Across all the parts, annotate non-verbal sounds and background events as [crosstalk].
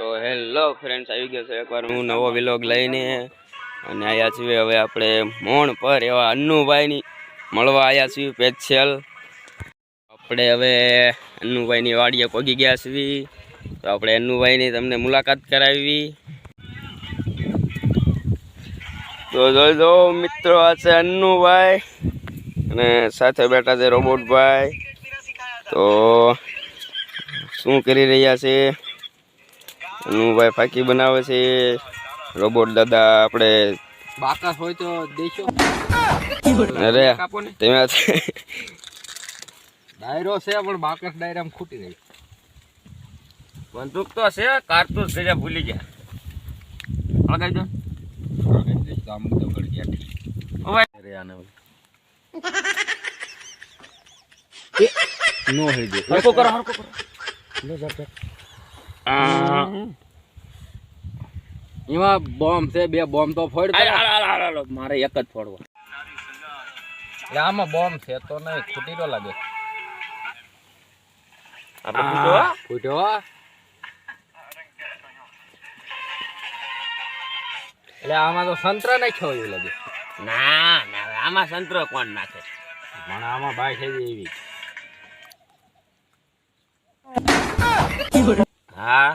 તો hello friends આવી ગયો છે એકવાર હું નવો વિલોગ લઈને. અને આવ્યા છીએ હવે આપણે મોણ પર એવા અન્નુભાઈની મળવા આવ્યા છીએ પેચ્છલ આપણે હવે અન્નુભાઈની વાડીએ પગી ગયા છીએ. તો આપણે અન્નુભાઈની તમને મુલાકાત કરાવી. તો જોઈ દો મિત્રો, આ છે અન્નુભાઈ અને સાથે બેઠા છે રોબોટભાઈ તો શું કરી રહ્યા છે? અનુભાઈ ફાકી બનાવે છે. રોબોટ દાદા આપણે બાકસ હોય તો દેશો. અરે તમે ડાયરો છે પણ બાકસ ડાયરામાં ખૂટી ગઈ બંદૂક તો છે કારતૂસ છે ભૂલી ગયા. લગાવી દો આમ તો ગળી ગયા હવે અરે આને નો હરકો કરો હરકો કરો આ, એમાં બોમ્બ છે બે બોમ્બ તો ફોડ મારે એક જ ફોડવો. આમાં બોમ્બ છે તો નહીં ખૂટી તો લાગે. એટલે આમાં તો સંતરા નાખ્યો એવું લાગે. ના ના આમાં સંતરો કોણ નાખે? પણ આમાં બાય છે એવી. હા?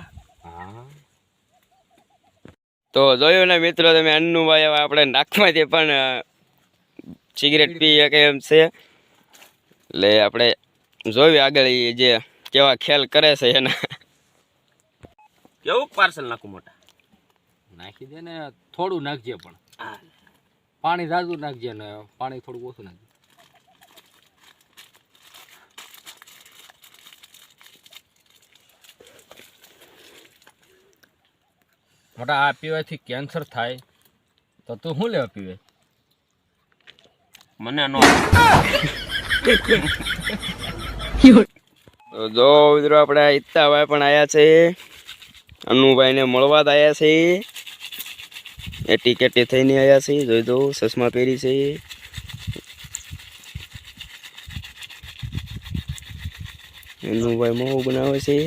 તો જોયું ને મિત્રો તમે અન્નુભાઈ હવે આપણે નાકમાંથી પણ સિગરેટ પી કે એમ છે. એટલે આપણે જોયું આગળ એ જે કેવા ખ્યાલ કરે છે એના. કેવું પાર્સલ નાખું મોટા? નાખી દે ને થોડું નાખજે પણ. પાણી ઝાઝું નાખજે ને પાણી થોડું ઓછું નાખજે. મોટા આ પીવાથી કેન્સર થાય તો તું શું લેવા પીવે? મને નો જો મિત્રો આપણે ઈત્તાભાઈ પણ આવ્યા છે. અનુભાઈને મળવા જ આવ્યા છે. એટી ટિકેટ થઈને આવ્યા છે. જોઈ દો ચશ્મા પહેરી છે. અનુભાઈ મોં બનાવે છે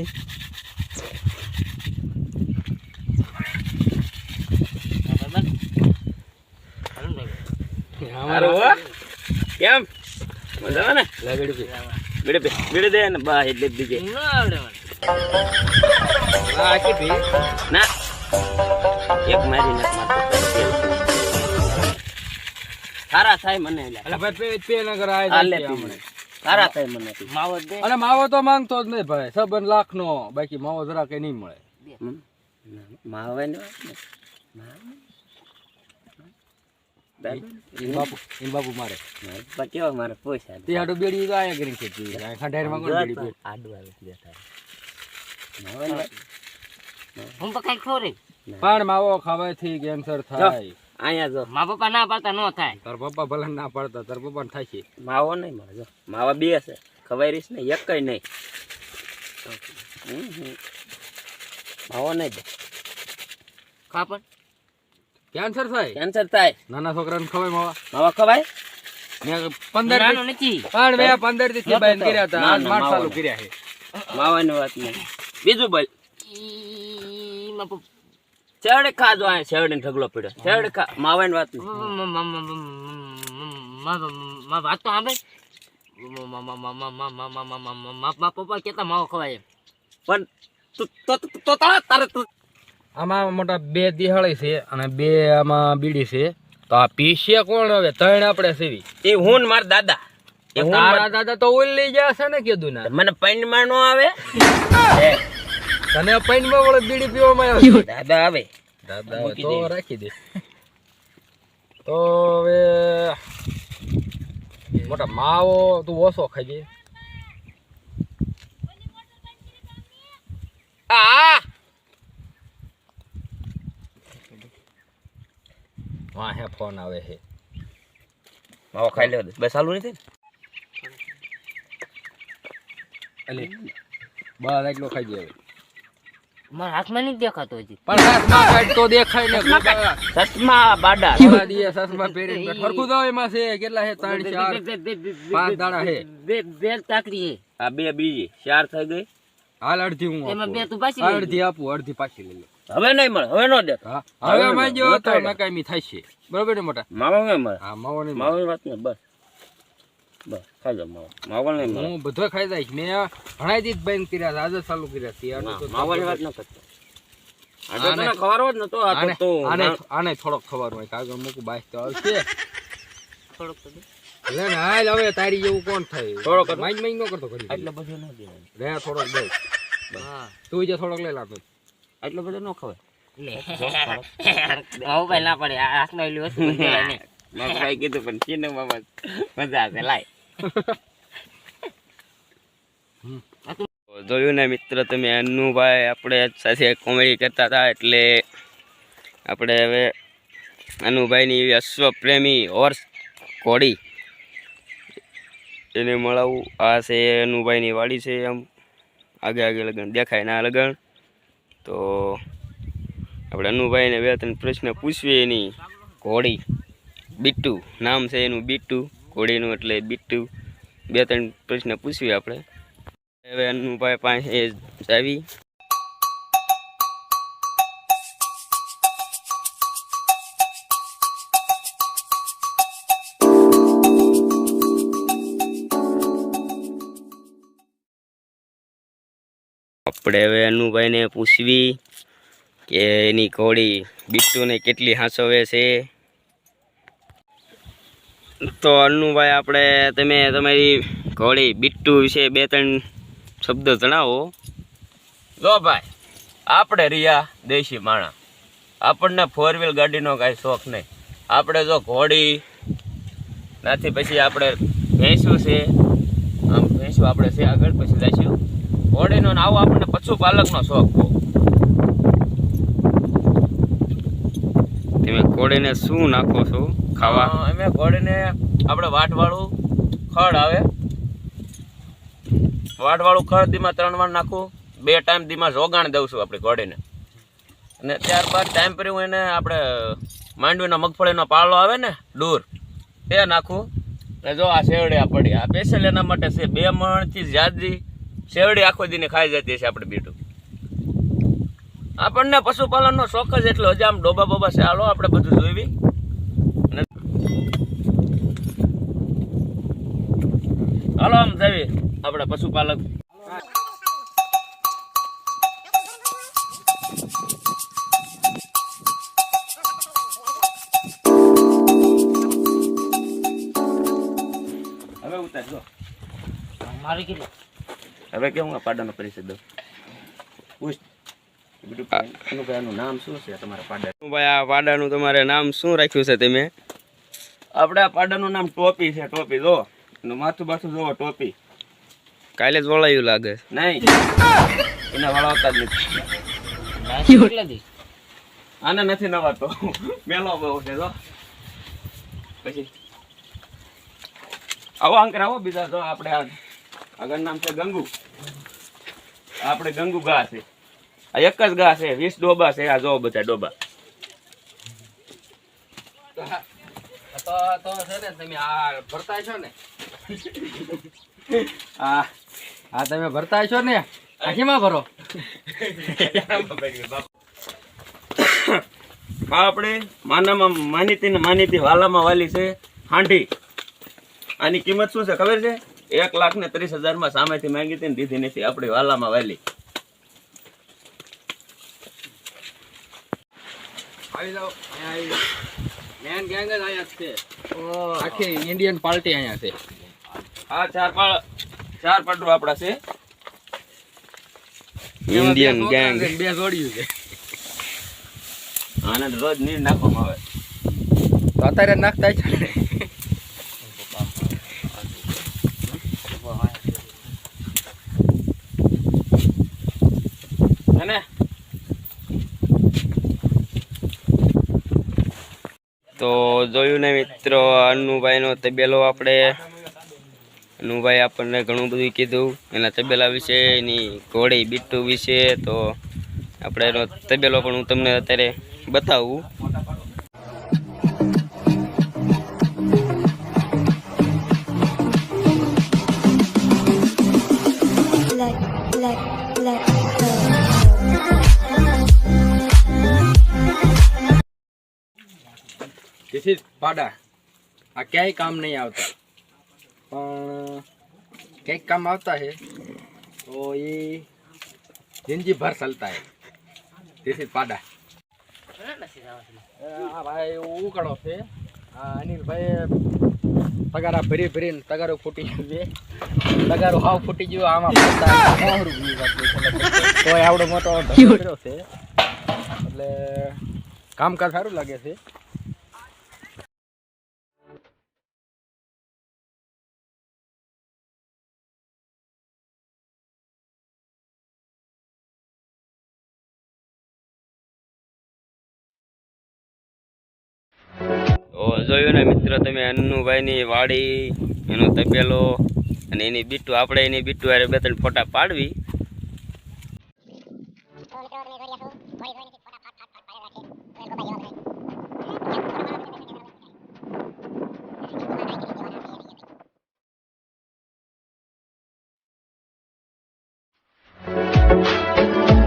સારું હો કેમ મજા ને લગડી પી બીડે પે દે ને બા એટલે જ દીજે આ આખી પી ના. એક મારી નાખ મારતો સારા થાય મને એટલે. ભાઈ પે પે ન કર આ પી. સારા થાય મને માવો દે. અને માવો તો માંગતો જ નહીં ભાઈ. સબન લાખ નો બાકી માવો જરા કઈ નહીં મળે. માવે ને ઈન બાપુ મારે. કેવા મારે પૈસા તે હાટો બેડી તો આયા કરીને ખેતી ખંડાઈ માં કોણ બેડી પીવે? આવે બેઠા હું તો કઈ ખોરી. પણ માવો ખાવાથી કેન્સર થાય. અહીંયા જો. મા પપ્પા ના પાડતા ન થાય. તાર પપ્પા ભલે ના પાડતા તાર પપ્પા થાય છે. માવો નહીં મળે જો. માવા બે છે. ખવાઈ રહીશ ને એક કઈ નહીં. માવો નહીં દે. ખા પણ. કેન્સર થાય કેન્સર થાય નાના છોકરાને ખવાય માવા માવા ખવાય મે પંદર નાનો નથી પણ મે પંદરથી નતો બેન. કર્યા હતા ના, માર ચાલુ કર્યા છે માવાની વાત નહીં બીજું બોલ શેરડે ખાજો આ શેરડે ઢગલો પડ્યો શેરડે ખા માવાની વાત નહીં મા વાત તો સાંભળે મા પપ્પા કેતા માવો ખવાય પણ તો તો- તો તારા તારે તું આમાં મોટા બે દિહાળી છે અને બે આમાં બીડી છે. તો આ પીસીએ કોણ હવે? ત્રણ આપણે સેવી. એ હું મારા દાદા. તારા મારા- દાદા તો ઓલ છે ને કીધું ના. મને પૈણમાં નો આવે? [laughs] તને પૈનમાં વળે બીડી પીવામાં આવે? દાદા આવે. દાદા તો રાખી દે. તો હવે મોટા માવો તું ઓછો ખાઈ આ. વાહે ફોન આવે છે માવો ખાઈ લેવો દે. બસ ચાલુ નથી ને? બાર એટલો ખાઈ જાય. મારા હાથમાં નહીં દેખાતો હજી. પણ હાથમાં કાઢ તો દેખાય ને. ચશ્મા બાડા. થોડા હાથમાં પહેરીને બેઠ. હરખું તો એમાં છે. કેટલા છે? ત્રણ ચાર પાંચ દાડા છે. બે બે ચાકરી આ બે બીજી. ચાર થઈ ગઈ. હાલ અડધી હું એમાં બે તું પાછી અડધી આપું અડધી પાછી લઈ લો. હવે નહીં મળે હવે નો દે. હવે માંજો હવે તો નકામી થશે બરોબર ને મોટા? માવો નહીં મળે. હા માવો નહીં માવાની વાત નહીં બસ. બસ ખાજો માવો. માવો નહીં મળે. હું બધો ખાઈ જઈશ મેં ભણાઈ દીધ બંધ કર્યા છે આજે ચાલુ કર્યા છે. માવાની વાત ન કરતો. આને- તને ખબર હોત ને આ તો આને આને થોડોક ખવારો હોય કાગળ મૂકું બાઈક તો આવશે. થોડોક તો લે હાલ હવે તારી જેવું કોણ થાય? થોડોક હતો? માઈન માઈન ન કરતો કરી એટલે બધું ન દેવાનું રે થોડોક દે. હા તું જે થોડોક લઈ લાતો. એટલે બધો ન ખવાય. લે. ના પડે. હાથમાં એલી વસ્તુ [laughs] કોઈ દેવાય નહીં. મેં ભાઈ કીધું પણ ચીને મામા મજા આવે. લાય. જોયું ને મિત્ર તમે અનુભાઈ આપણે સાથે કોમેડી કરતા હતા એટલે આપણે હવે અનુભાઈની એવી અશ્વપ્રેમી હોર્સ ઘોડી એને મળાવું. આ છે અનુભાઈની વાડી છે આમ આગે આગે લગન દેખાય ના લગન. તો આપણે અનુભાઈને બે ત્રણ પ્રશ્ન પૂછવી એની. ઘોડી બિટ્ટુ નામ છે એનું બિટ્ટુ ઘોડીનું એટલે બિટ્ટુ બે ત્રણ પ્રશ્ન પૂછવીએ આપણે. હવે અનુભાઈ પાસે આવી. આપણે હવે અનુભાઈને પૂછવી કે એની ઘોડી બિટ્ટુને કેટલી હાંસવે છે. તો અનુભાઈ, આપણે તમે તમારી ઘોડી બિટ્ટુ વિશે બે ત્રણ શબ્દ જણાવો. જો ભાઈ, આપણે રિયા દેશી માણા. આપણને ફોર વ્હીલ ગાડીનો કાંઈ શોખ નહીં. આપણે જો ઘોડી નાથી પછી આપણે ભેંસું છે, આમ ભેંસું આપણે છે આગળ, પછી જઈશું ઘોડીનો આવો આપણને પશુપાલકનો શોખ બહુ? તમે ઘોડીને શું નાખો છો? ખાવા? અમે ઘોડીને આપણે વાટવાળું ખડ આવે. વાટવાળું ખડ દીમાં ત્રણ વાર નાખું. બે ટાઈમ દીમાં જોગાણ દઉં છું આપણે ઘોડીને અને ત્યારબાદ ટાઈમ પર હું એને આપણે માંડવીનો મગફળીનો પાળો આવે ને દૂર એ નાખું. અને જો આ શેરડિયા આ પડી. આ સ્પેશિયલ એના માટે છે બે મણથી જ્યાદી શેવડી આખો દીને ખાઈ જતી છે આપણે બીટું. આપણને પશુપાલનનો શોખ જ એટલો હજી આમ ડોબા બોબા છે હાલો આપણે બધું જોઈવી. અને હાલો આમ જઈએ આપણે પશુપાલક. હવે કીધું મારે કેટલું? હવે કેવું આ પાડાનો પરિચય દઉં? પૂછ. આનું નામ શું છે તમારા પાડા? ભાઈ આ પાડાનું તમારે નામ શું રાખ્યું છે તમે? આપણે આ પાડાનું નામ ટોપી છે ટોપી જો. માથું બાથું જોવો ટોપી. કાલે જ વળાયું લાગે. નહીં. એને વળાવતા જ નથી. આને નથી નવાતો. મેલો બહુ છે જો. પછી. આવો અંકર આવો બીજા જો આપણે આગળ નામ છે ગંગુ. આપણે ગંગુ ઘા છે. આ એક જ ઘા છે વીસ ડોબા છે આ જો બધા ડોબા. તો તો છે ને તમે આ ભરતા છો ને. આ આ તમે ભરતા છો ને આ કેમાં ભરો? આ આપણે માનામાં માનીતી ને માનીતી વાલામાં વાલી છે હાંડી. આની કિંમત શું છે ખબર છે? એક લાખ ને ત્રીસ હજારમાં સામેથી માંગી હતી ને દીધી નથી. આપણી વાલામાં વાલી. આવી જાઓ. મેન ગેંગ જ અહીંયા છે. આખી ઇન્ડિયન પાર્ટી અહીંયા છે. આ ચાર પાળ ચાર પાટરું આપણા છે. ઇન્ડિયન ગેંગ છોકરા છે ને બે જોડિયું છે. આને રોજ નીર નાખવામાં આવે. અત્યારે નાખતા છે. ને? તો જોયું ને મિત્રો, અનુભાઈનો તબેલો આપણે. અનુભાઈ આપણને ઘણું બધું કીધું. એના તબેલા વિશે, એની ઘોડી, બીટુ વિશે. તો આપણે એનો તબેલો પણ હું તમને અત્યારે બતાવું. પાડા આ ક્યાંય કામ નહીં આવતા. પણ કંઈક કામ આવતા છે તો એ જિંદગી ભર ચલતા હે તેથી પાડા. આ ભાઈ ઉકળો છે. આ અનિલભાઈ તગારા ભરી ભરીને તગારો ફૂટી ગયો તગારો હાવ ફૂટી ગયો આમાં. [laughs] તોય આવડો મોટો છે. એટલે કામકાજ સારું લાગે છે. તમે અન્નુભાઈની વાડી, એનો તબેલો અને એની બીટું, આપણે એની બીટું હારે બે ત્રણ ફોટા પાડવી.